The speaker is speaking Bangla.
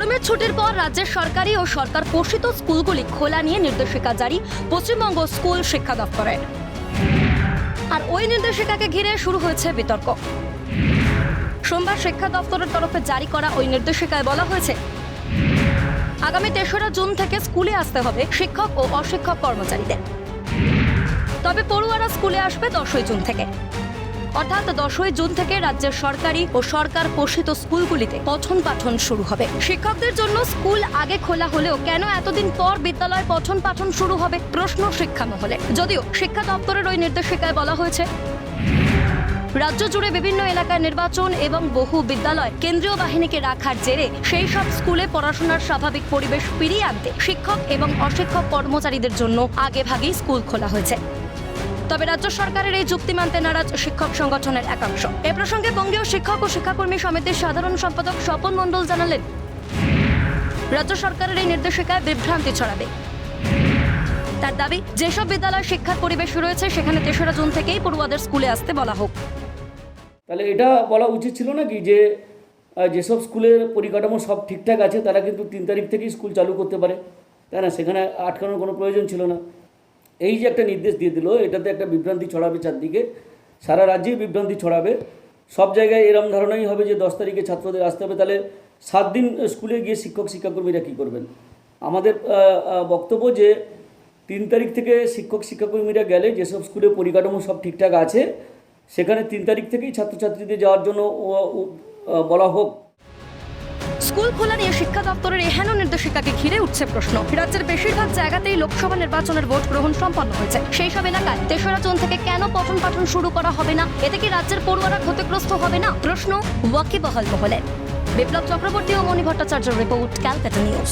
গরমের ছুটির পর রাজ্যের সরকারি ও সরকার পোষিত স্কুলগুলি খোলা নিয়ে নির্দেশিকা জারি পশ্চিমবঙ্গ স্কুল শিক্ষা দপ্তরের আর ওই নির্দেশিকাকে ঘিরে শুরু হয়েছে বিতর্ক। সোমবার শিক্ষা দপ্তরের তরফে জারি করা ওই নির্দেশিকায় বলা হয়েছে, আগামী তেসরা জুন থেকে স্কুলে আসতে হবে শিক্ষক ও অশিক্ষক কর্মচারীদের। তবে পড়ুয়ারা স্কুলে আসবে দশই জুন থেকে। অর্থাৎ দশই জুন থেকে রাজ্যের সরকারি ও সরকার পোষিত স্কুলগুলিতে পঠন পাঠন শুরু হবে। শিক্ষকদের জন্য স্কুল আগে খোলা হলেও কেন এতদিন পর বিদ্যালয় পঠন পাঠন শুরু হবে প্রশ্ন শিক্ষা মহলে। যদিও শিক্ষা দপ্তরের ওই নির্দেশিকায় বলা হয়েছে, রাজ্য জুড়ে বিভিন্ন এলাকায় নির্বাচন এবং বহু বিদ্যালয় কেন্দ্রীয় বাহিনীকে রাখার জেরে সেই সব স্কুলে পড়াশোনার স্বাভাবিক পরিবেশ ফিরিয়ে আনতে শিক্ষক এবং অশিক্ষক কর্মচারীদের জন্য আগে ভাগেই স্কুল খোলা হয়েছে। তবে রাজ্য সরকারের এই যুক্তি মানতে নারাজ শিক্ষক সংগঠনের একাংশ। এ প্রসঙ্গে বঙ্গীয় শিক্ষক ও শিক্ষাকর্মী সমিতির সাধারণ সম্পাদক স্বপন মণ্ডল জানালেন, রাজ্য সরকারের এই নির্দেশিকায় বিভ্রান্তি ছড়াবে। তার দাবি, যেসব বিদ্যালয় শিক্ষার পরিবেশ রয়েছে, সেখানে তেসরা জুন থেকেই পড়ুয়াদের স্কুলে আসতে বলা হোক। তাহলে এটা বলা উচিত ছিল নাকি যে যেসব স্কুলের পরিকাঠামো সব ঠিকঠাক আছে, তারা কিন্তু তিন তারিখ থেকেই স্কুল চালু করতে পারে? তাই না? সেখানে আটকানোর কোনো প্রয়োজন ছিল না। এই যে একটা নির্দেশ দিয়ে দিল, এটাতে একটা বিভ্রান্তি ছড়াবে চারদিকে, সারা রাজ্যেই বিভ্রান্তি ছড়াবে। সব জায়গায় এরম ধারণাই হবে যে দশ তারিখে ছাত্রদের আসতে হবে, তাহলে সাত দিন স্কুলে গিয়ে শিক্ষক, শিক্ষাকর্মীরা কী করবেন? আমাদের বক্তব্য যে তিন তারিখ থেকে শিক্ষক, শিক্ষাকর্মীরা গেলে যেসব স্কুলে পরিকাঠামো সব ঠিকঠাক আছে, সেখানে তিন তারিখ থেকেই ছাত্রছাত্রীদের যাওয়ার জন্য বলা হোক স্কুল খোলা নিয়ে শিক্ষা দপ্তরের এহেন নির্দেশিকাকে ঘিরে উঠছে প্রশ্ন। রাজ্যের বেশিরভাগ জায়গাতেই লোকসভা নির্বাচনের ভোট গ্রহণ সম্পন্ন হয়েছে। সেই সব এলাকায় তেসরা জুন থেকে কেন পঠন পাঠন শুরু করা হবে না? এতে কি রাজ্যের পড়ুয়ারা ক্ষতিগ্রস্ত হবে না? প্রশ্ন, ওয়াকিবহাল মহলে। বিপ্লব চক্রবর্তী ও মণি ভট্টাচার্যের রিপোর্ট ক্যালকাটা নিউজ।